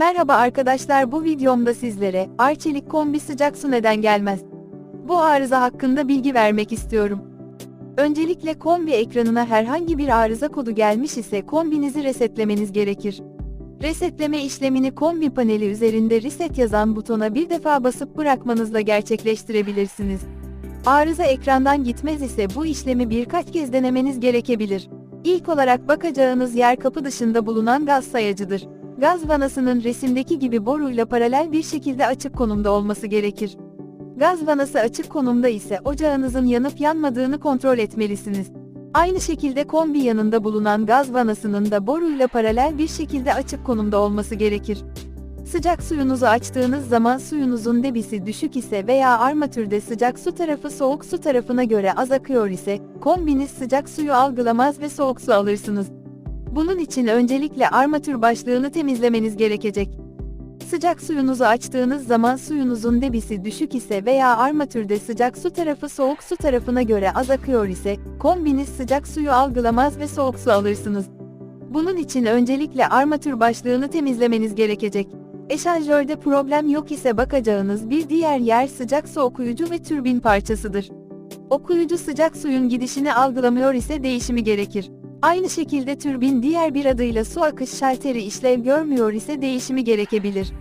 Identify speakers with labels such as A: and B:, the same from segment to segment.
A: Merhaba arkadaşlar bu videomda sizlere Arçelik kombi sıcak su neden gelmez? Bu arıza hakkında bilgi vermek istiyorum. Öncelikle kombi ekranına herhangi bir arıza kodu gelmiş ise kombinizi resetlemeniz gerekir. Resetleme işlemini kombi paneli üzerinde reset yazan butona bir defa basıp bırakmanızla gerçekleştirebilirsiniz. Arıza ekrandan gitmez ise bu işlemi birkaç kez denemeniz gerekebilir. İlk olarak bakacağınız yer kapı dışında bulunan gaz sayacıdır. Gaz vanasının resimdeki gibi boruyla paralel bir şekilde açık konumda olması gerekir. Gaz vanası açık konumda ise ocağınızın yanıp yanmadığını kontrol etmelisiniz. Aynı şekilde kombi yanında bulunan gaz vanasının da boruyla paralel bir şekilde açık konumda olması gerekir. Sıcak suyunuzu açtığınız zaman suyunuzun debisi düşük ise veya armatürde sıcak su tarafı soğuk su tarafına göre az akıyor ise, kombiniz sıcak suyu algılamaz ve soğuk su alırsınız. Bunun için öncelikle armatür başlığını temizlemeniz gerekecek. Sıcak suyunuzu açtığınız zaman suyunuzun debisi düşük ise veya armatürde sıcak su tarafı soğuk su tarafına göre az akıyor ise, kombiniz sıcak suyu algılamaz ve soğuk su alırsınız. Bunun için öncelikle armatür başlığını temizlemeniz gerekecek. Eşanjörde problem yok ise bakacağınız bir diğer yer sıcak su okuyucu ve türbin parçasıdır. Okuyucu sıcak suyun gidişini algılamıyor ise değişimi gerekir. Aynı şekilde türbin diğer bir adıyla su akış şalteri işlev görmüyor ise değişimi gerekebilir.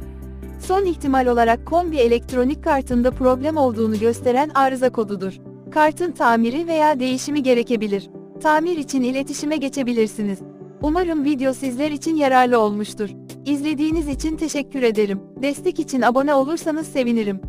A: Son ihtimal olarak kombi elektronik kartında problem olduğunu gösteren arıza kodudur. Kartın tamiri veya değişimi gerekebilir. Tamir için iletişime geçebilirsiniz. Umarım video sizler için yararlı olmuştur. İzlediğiniz için teşekkür ederim. Destek için abone olursanız sevinirim.